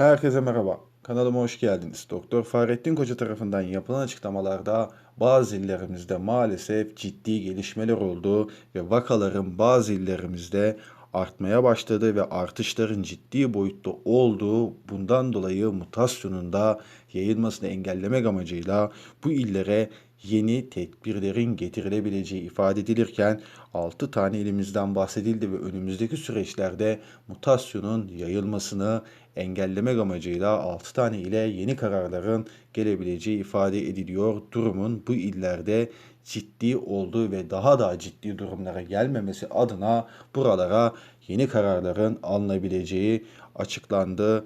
Herkese merhaba. Kanalıma hoş geldiniz. Doktor Fahrettin Koca tarafından yapılan açıklamalarda bazı illerimizde maalesef ciddi gelişmeler oldu ve vakaların bazı illerimizde artmaya başladı ve artışların ciddi boyutta olduğu bundan dolayı mutasyonun da yayılmasını engellemek amacıyla bu illere yeni tedbirlerin getirilebileceği ifade edilirken 6 tane ilimizden bahsedildi ve önümüzdeki süreçlerde mutasyonun yayılmasını engellemek amacıyla 6 tane ile yeni kararların gelebileceği ifade ediliyor. Durumun bu illerde ciddi olduğu ve daha da ciddi durumlara gelmemesi adına buralara yeni kararların alınabileceği açıklandı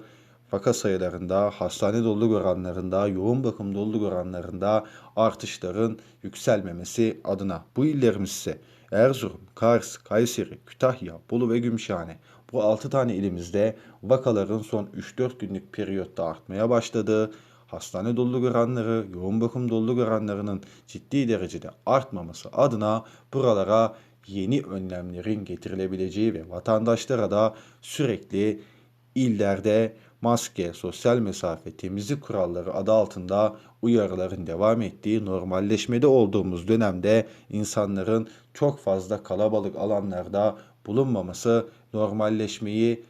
vaka sayılarında, hastane doluluk oranlarında, yoğun bakım doluluk oranlarında artışların yükselmemesi adına. Bu illerimiz ise Erzurum, Kars, Kayseri, Kütahya, Bolu ve Gümüşhane. Bu 6 tane ilimizde vakaların son 3-4 günlük periyotta artmaya başladığı, hastane doluluk oranları, yoğun bakım doluluk oranlarının ciddi derecede artmaması adına buralara yeni önlemlerin getirilebileceği ve vatandaşlara da sürekli illerde maske, sosyal mesafe, temizlik kuralları adı altında uyarıların devam ettiği normalleşmede olduğumuz dönemde insanların çok fazla kalabalık alanlarda bulunmaması normalleşmeyi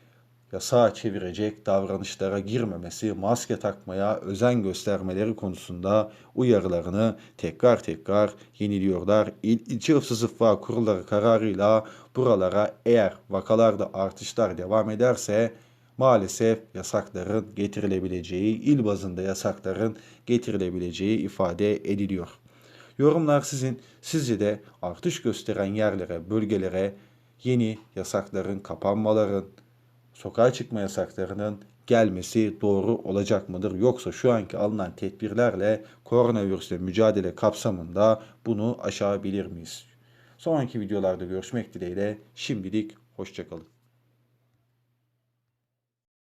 yasağa çevirecek davranışlara girmemesi, maske takmaya özen göstermeleri konusunda uyarılarını tekrar tekrar yeniliyorlar. İl, ilçe hıfzı zıffa kurulları kararıyla buralara eğer vakalarda artışlar devam ederse maalesef yasakların getirilebileceği, il bazında yasakların getirilebileceği ifade ediliyor. Yorumlar sizin. Sizce de artış gösteren yerlere, bölgelere yeni yasakların kapanmaların, sokağa çıkma yasaklarının gelmesi doğru olacak mıdır? Yoksa şu anki alınan tedbirlerle koronavirüsle mücadele kapsamında bunu aşabilir miyiz? Sonraki videolarda görüşmek dileğiyle şimdilik hoşçakalın.